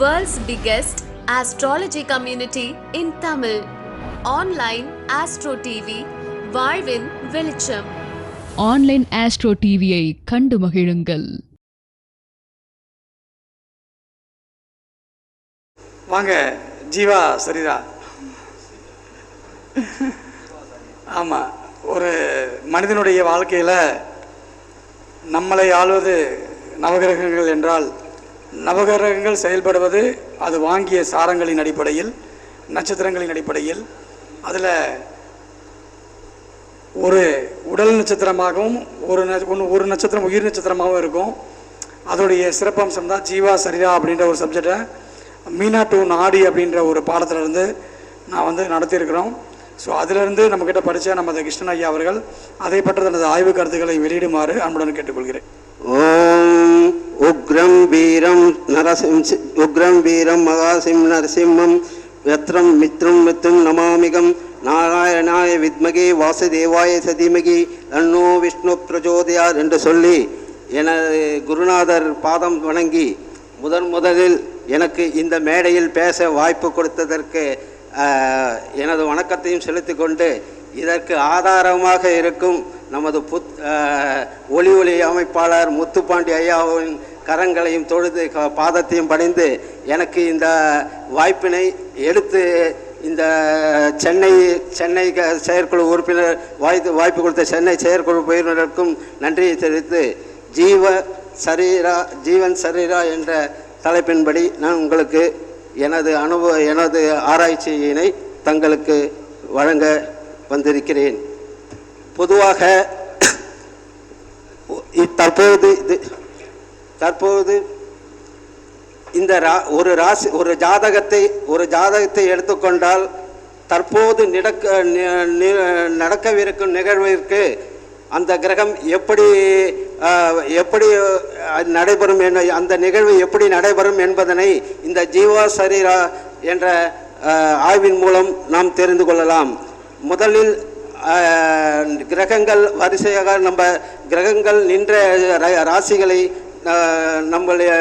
World's biggest astrology community in Tamil. Online Astro TV, வாழ்வின் வெளிச்சம். Online astro டிவியை கண்டு மகிழுங்கள். வாங்க ஜீவா சரிதா. ஆமாம் ஒரு மனிதனுடைய வாழ்க்கையில் நம்மளை ஆள்வது நவகிரகங்கள் என்றால் நவகிரகங்கள் செயல்படுவது அது வாங்கிய சாரங்களின் அடிப்படையில் நட்சத்திரங்களின் அடிப்படையில் அதில் ஒரு உடல் நட்சத்திரமாகவும் ஒரு ஒன்று ஒரு நட்சத்திரம் உயிர் நட்சத்திரமாகவும் இருக்கும். அதோடைய சிறப்பம்சம் தான் ஜீவா சரிதா அப்படின்ற ஒரு சப்ஜெக்டை மீனா டு நாடி அப்படின்ற ஒரு பாடத்திலிருந்து நான் வந்து நடத்தியிருக்கிறோம். ஸோ அதிலிருந்து நம்மக்கிட்ட படித்த நமது கிருஷ்ணன் ஐயா அவர்கள் அதை பற்றி தனது ஆய்வு கருத்துக்களை வெளியிடுமாறு அன்புடன் கேட்டுக்கொள்கிறேன். உக்ரம் வீரம் நரசிம் உக்ரம் வீரம் மகாசிம் நரசிம்மம் ரத்ரம் மித்ரம் மித்ரும் நமாமிகம் நாராயணாய வித்மகி வாசுதேவாய சதிமகி அன்னோ விஷ்ணு பிரஜோதயார் என்று சொல்லி எனது குருநாதர் பாதம் வணங்கி முதன் முதலில் எனக்கு இந்த மேடையில் பேச வாய்ப்பு கொடுத்ததற்கு எனது வணக்கத்தையும் செலுத்தி கொண்டு இதற்கு ஆதாரமாக இருக்கும் நமது புத் ஒளி ஒளி அமைப்பாளர் முத்துப்பாண்டி ஐயாவின் கரங்களையும் தொழுது க- பாதத்தையும் பணிந்து எனக்கு இந்த வாய்ப்பினை எடுத்து இந்த சென்னை சென்னை க- செயற்குழு உறுப்பினர் வாய்ப்பு வாய்ப்பு கொடுத்த சென்னை செயற்குழு உறுப்பினருக்கும் நன்றியை தெரிவித்து ஜீவ சரீரா ஜீவன் சரீரா என்ற தலைப்பின்படி நான் உங்களுக்கு எனது அனுபவ எனது ஆராய்ச்சியினை தங்களுக்கு வழங்க வந்திருக்கிறேன். பொதுவாக தற்போது இது தற்போது இந்த ரா ஒரு ராசி ஒரு ஜாதகத்தை ஒரு ஜாதகத்தை எடுத்துக்கொண்டால் தற்போது நடக்க நடக்கவிருக்கும் நிகழ்விற்கு அந்த கிரகம் எப்படி எப்படி நடைபெறும் என அந்த நிகழ்வு எப்படி நடைபெறும் என்பதனை இந்த ஜீவா சரீரா என்ற ஆய்வின் மூலம் நாம் தெரிந்து கொள்ளலாம். முதலில் கிரகங்கள் வரிசையாக நம்ம கிரகங்கள் நின்ற ராசிகளை நம்முடைய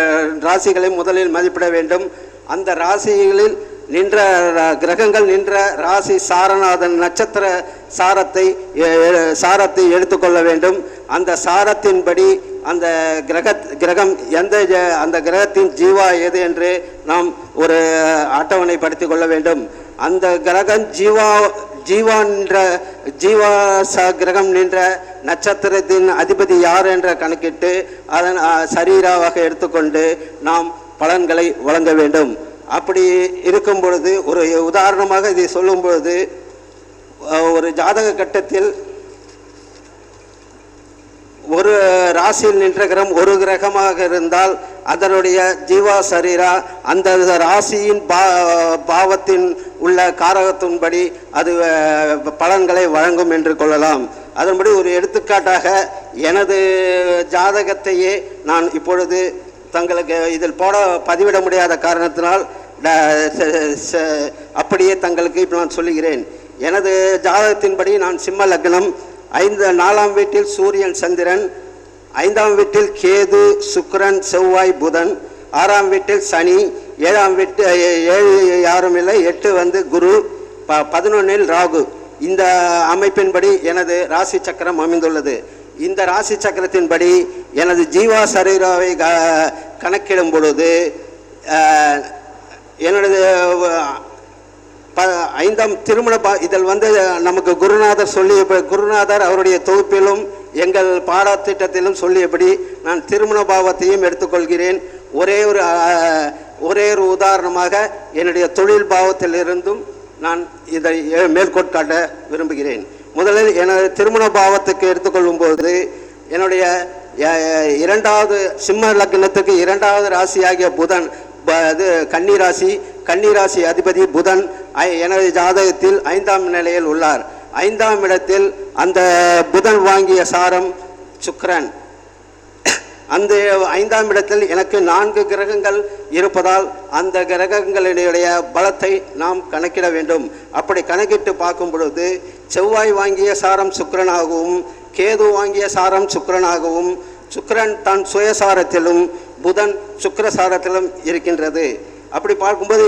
ராசிகளை முதலில் மதிப்பிட வேண்டும். அந்த ராசிகளில் நின்ற கிரகங்கள் நின்ற ராசி சாரநாதன் நட்சத்திர சாரத்தை சாரத்தை எடுத்துக்கொள்ள வேண்டும். அந்த சாரத்தின்படி அந்த கிரக கிரகம் எந்த அந்த கிரகத்தின் ஜீவா எது என்று நாம் ஒரு அட்டவணை படுத்தி கொள்ள வேண்டும். அந்த கிரகம் ஜீவா ஜீவான்ற ஜீவா ச கிரகம் நின்ற நட்சத்திரத்தின் அதிபதி யார் என்ற கணக்கிட்டு அதன் சரீராவாக எடுத்துக்கொண்டு நாம் பலன்களை வழங்க வேண்டும். அப்படி இருக்கும் பொழுது ஒரு உதாரணமாக இதை சொல்லும் பொழுது ஒரு ஜாதக கட்டத்தில் ஒரு ராசியில் நின்ற கிரகம் ஒரு கிரகமாக இருந்தால் அதனுடைய ஜீவா சரீரா அந்த ராசியின் பா பாவத்தின் உள்ள காரகத்தின்படி அது பலன்களை வழங்கும் என்று கொள்ளலாம். அதன்படி ஒரு எடுத்துக்காட்டாக எனது ஜாதகத்தையே நான் இப்பொழுது தங்களுக்கு இதில் போட பதிவிட முடியாத காரணத்தினால் அப்படியே தங்களுக்கு இப்போ நான் சொல்லுகிறேன். எனது ஜாதகத்தின்படி நான் சிம்ம லக்னம் ஐந்து நாலாம் வீட்டில் சூரியன் சந்திரன் ஐந்தாம் வீட்டில் கேது சுக்கரன் செவ்வாய் புதன் ஆறாம் வீட்டில் சனி ஏழாம் வீட்டு ஏழு யாரும் இல்லை எட்டு வந்து குரு ப பதினொன்னில் ராகு. இந்த அமைப்பின்படி எனது ராசி சக்கரம் அமைந்துள்ளது. இந்த ராசி சக்கரத்தின்படி எனது ஜீவா சரீராவை க கணக்கிடும் பொழுது எனது ப ஐந்தாம் திருமண பா இதில் வந்து நமக்கு குருநாதர் சொல்லிய குருநாதர் அவருடைய தொகுப்பிலும் எங்கள் பாடத்திட்டத்திலும் சொல்லியபடி நான் திருமண பாவத்தையும் எடுத்துக்கொள்கிறேன். ஒரே ஒரு ஒரே ஒரு உதாரணமாக என்னுடைய தொழில் பாவத்திலிருந்தும் நான் இதை எ- மேற்கோட்காட்ட விரும்புகிறேன். முதலில் எனது திருமண பாவத்துக்கு எடுத்துக்கொள்ளும் போது என்னுடைய இரண்டாவது சிம்ம லக்னத்துக்கு இரண்டாவது ராசியாகிய புதன் ப- இது கன்னி ராசி கன்னி ராசி அதிபதி புதன் ஐ- எனது ஜாதகத்தில் ஐந்தாம் நிலையில் உள்ளார். ஐந்தாம் இடத்தில் அந்த புதன் வாங்கிய சாரம் சுக்கரன். அந்த ஐந்தாம் இடத்தில் எனக்கு நான்கு கிரகங்கள் இருப்பதால் அந்த கிரகங்களினுடைய பலத்தை நாம் கணக்கிட வேண்டும். அப்படி கணக்கிட்டு பார்க்கும் பொழுது செவ்வாய் வாங்கிய சாரம் சுக்கரனாகவும் கேது வாங்கிய சாரம் சுக்கரனாகவும் சுக்கரன் தன் சுயசாரத்திலும் புதன் சுக்கரசாரத்திலும் இருக்கின்றது. அப்படி பார்க்கும்போது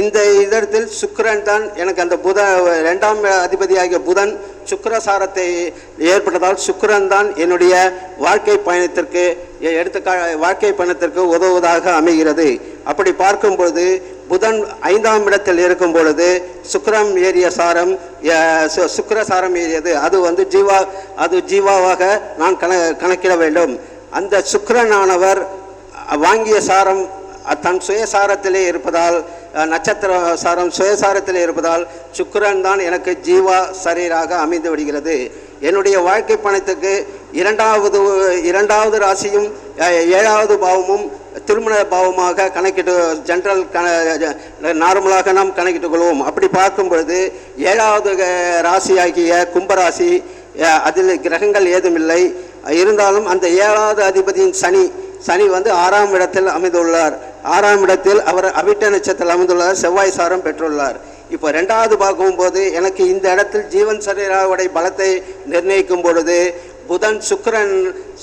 இந்த இடத்தில் சுக்கரன் தான் எனக்கு அந்த புத ரெண்டாம் அதிபதியாகிய புதன் சுக்கரசாரத்தை ஏற்பட்டதால் சுக்கரன் தான் என்னுடைய வாழ்க்கை பயணத்திற்கு எ- எடுத்துக்கா வாழ்க்கை பயணத்திற்கு உதவுவதாக அமைகிறது. அப்படி பார்க்கும் பொழுது புதன் ஐந்தாம் இடத்தில் இருக்கும் பொழுது சுக்கரம் ஏறிய சாரம் சுக்கரசாரம் சு- ஏறியது. அது வந்து ஜீவா அது ஜீவாவாக நான் கண கணக்கிட வேண்டும். அந்த சுக்கரனானவர் வாங்கிய சாரம் தன் சுயசாரத்திலே இருப்பதால் நட்சத்திர சாரம் சுயசாரத்தில் இருப்பதால் சுக்கரன் தான் எனக்கு ஜீவா சரீராக அமைந்து விடுகிறது. என்னுடைய வாழ்க்கை பணத்துக்கு இரண்டாவது இரண்டாவது ராசியும் ஏழாவது பாவமும் திருமண பாவமாக கணக்கிட்டு ஜென்ரல் கண நார்மலாக நாம் கணக்கிட்டுக் கொள்வோம். அப்படி பார்க்கும் பொழுது ஏழாவது ராசியாகிய கும்பராசி அதில் கிரகங்கள் ஏதுமில்லை. இருந்தாலும் அந்த ஏழாவது அதிபதியின் சனி சனி வந்து ஆறாம் இடத்தில் அமைந்துள்ளார். ஆறாம் இடத்தில் அவர் அவிட்ட நட்சத்திரத்தில் அமைந்துள்ளார் செவ்வாய் சாரம் பெற்றுள்ளார். இப்போ ரெண்டாவது பார்க்கும்போது எனக்கு இந்த இடத்தில் ஜீவன் சரீராவுடைய பலத்தை நிர்ணயிக்கும் பொழுது புதன் சுக்கரன்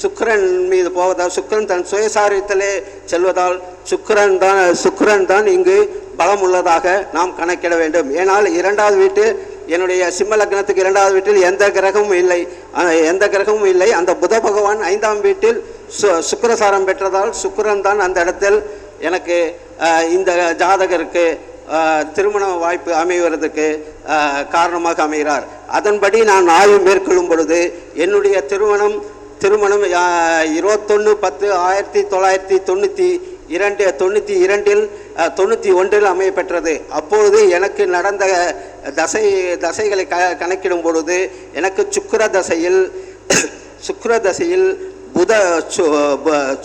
சுக்கரன் மீது போவதால் சுக்கிரன் தன் சுயசாரியத்திலே செல்வதால் சுக்கரன் தான் சுக்கரன் தான் இங்கு பலம் உள்ளதாக நாம் கணக்கிட வேண்டும். ஏனால் இரண்டாவது வீட்டில் என்னுடைய சிம்ம லக்னத்துக்கு இரண்டாவது வீட்டில் எந்த கிரகமும் இல்லை. எந்த கிரகமும் இல்லை. அந்த புத பகவான் ஐந்தாம் வீட்டில் சு சுக்கரசாரம் பெற்றதால் சுக்கரன் தான் அந்த இடத்தில் எனக்கு இந்த ஜாதகருக்கு திருமண வாய்ப்பு அமைவதற்கு காரணமாக அமைகிறார். அதன்படி நான் ஆய்வு மேற்கொள்ளும் பொழுது என்னுடைய திருமணம் திருமணம் இருபத்தொன்று பத்து ஆயிரத்தி தொள்ளாயிரத்தி தொண்ணூற்றி இரண்டு தொண்ணூற்றி இரண்டில் தொண்ணூற்றி ஒன்றில் அமைய பெற்றது. அப்பொழுது எனக்கு நடந்த தசை தசைகளை க கணக்கிடும் பொழுது எனக்கு சுக்கர தசையில் சுக்கர தசையில் புத சு- ப-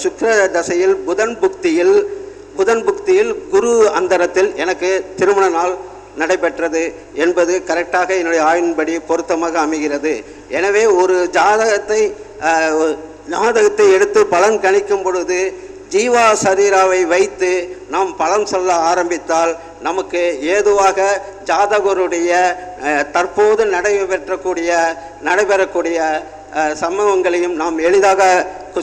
தசையில் புதன் புக்தியில் புதன் புக்தியில் குரு அந்தரத்தில் எனக்கு திருமண நாள் நடைபெற்றது என்பது கரெக்டாக என்னுடைய ஆய்வின்படி பொருத்தமாக அமைகிறது. எனவே ஒரு ஜாதகத்தை ஜாதகத்தை எடுத்து பலன் கணிக்கும் பொழுது ஜீவா சரீராவை வைத்து நாம் பலன் சொல்ல ஆரம்பித்தால் நமக்கு ஏதுவாக ஜாதகருடைய தற்போது நடைபெற்றக்கூடிய நடைபெறக்கூடிய சம்பவங்களையும் நாம் எளிதாக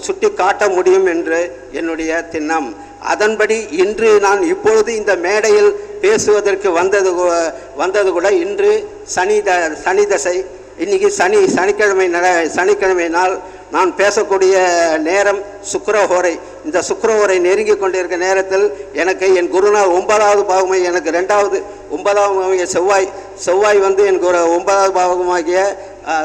சுட்டி காட்ட முடியும் என்று என்னுடைய திண்ணம். அதன்படி இன்று நான் இப்பொழுது இந்த மேடையில் பேசுவதற்கு வந்தது கூ- வந்தது கூட இன்று சனி த சனி தசை. இன்னைக்கு சனி சனிக்கிழமை நட சனிக்கிழமை நாள் நான் பேசக்கூடிய நேரம் சுக்கரஹோரை. இந்த சுக்கரஹோரை நெருங்கி கொண்டிருக்க நேரத்தில் எனக்கு என் குருநாள் ஒன்பதாவது பாவமை எனக்கு ரெண்டாவது ஒன்பதாவது செவ்வாய் செவ்வாய் வந்து என் குரு ஒன்பதாவது பாகமாகிய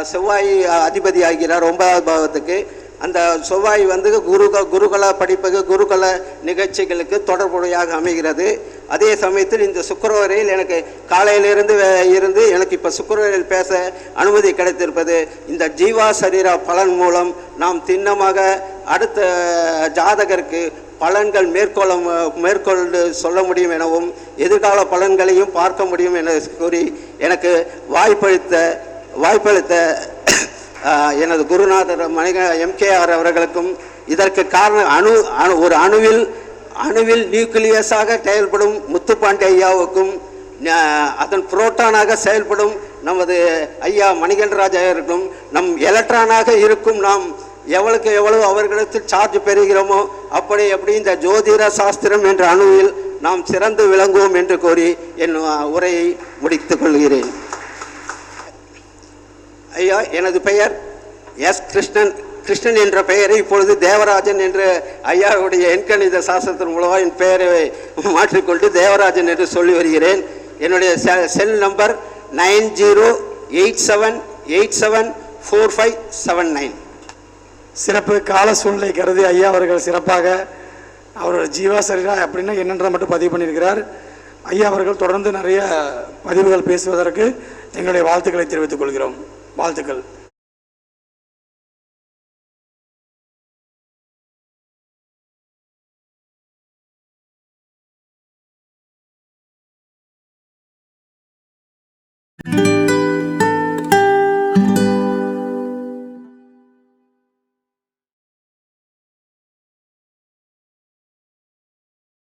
செவ்வாய் அதிபதி ஆகிறார் ஒன்பதாவது பாவத்துக்கு அந்த செவ்வாய் வந்து குருக குருகல படிப்புக்கு குருகல நிகழ்ச்சிகளுக்கு தொடர்புடையாக அமைகிறது. அதே சமயத்தில் இந்த சுக்கரவரையில் எனக்கு காலையிலிருந்து இருந்து எனக்கு இப்போ சுக்கரவரையில் பேச அனுமதி கிடைத்திருப்பது இந்த ஜீவா சரீரா பலன் மூலம் நாம் திண்ணமாக அடுத்த ஜாதகருக்கு பலன்கள் மேற்கொள்ள மேற்கொண்டு சொல்ல முடியும் எனவும் எதிர்கால பலன்களையும் பார்க்க முடியும் என கூறி எனக்கு வாய்ப்பளித்த வாய்ப்பளித்த எனது குருநாதர் மணிக எம்கேஆர் அவர்களுக்கும் இதற்கு காரணம் அணு அணு ஒரு அணுவில் அணுவில் நியூக்ளியஸாக செயல்படும் முத்துப்பாண்டி ஐயாவுக்கும் அதன் புரோட்டானாக செயல்படும் நமது ஐயா மணிகண்டராஜ் ஐயருக்கும் நம் எலக்ட்ரானாக இருக்கும் நாம் எவ்வளவுக்கு எவ்வளவு அவர்களுக்கு சார்ஜ் பெறுகிறோமோ அப்படி எப்படி இந்த ஜோதிட சாஸ்திரம் என்ற அணுவில் நாம் சிறந்து விளங்குவோம் என்று கூறி என் உரையை முடித்துக் கொள்கிறேன். ஐயா எனது பெயர் எஸ் கிருஷ்ணன். கிருஷ்ணன் என்ற பெயரை இப்பொழுது தேவராஜன் என்ற ஐயாவுடைய எண்கணித சாஸ்திரத்தின் மூலமாக என் பெயரை மாற்றிக்கொண்டு தேவராஜன் என்று சொல்லி வருகிறேன். என்னுடைய செ- cell number nine zero eight seven eight seven four five seven nine. சிறப்பு கால சூழ்நிலை கருதி ஐயா அவர்கள் சிறப்பாக அவரோட ஜீவா சரீரா அப்படின்னா என்னென்ற மட்டும் பதிவு பண்ணியிருக்கிறார். ஐயா அவர்கள் தொடர்ந்து நிறைய பதிவுகள் பேசுவதற்கு எங்களுடைய வாழ்த்துக்களை தெரிவித்துக் கொள்கிறோம். வாழ்த்துக்கள்.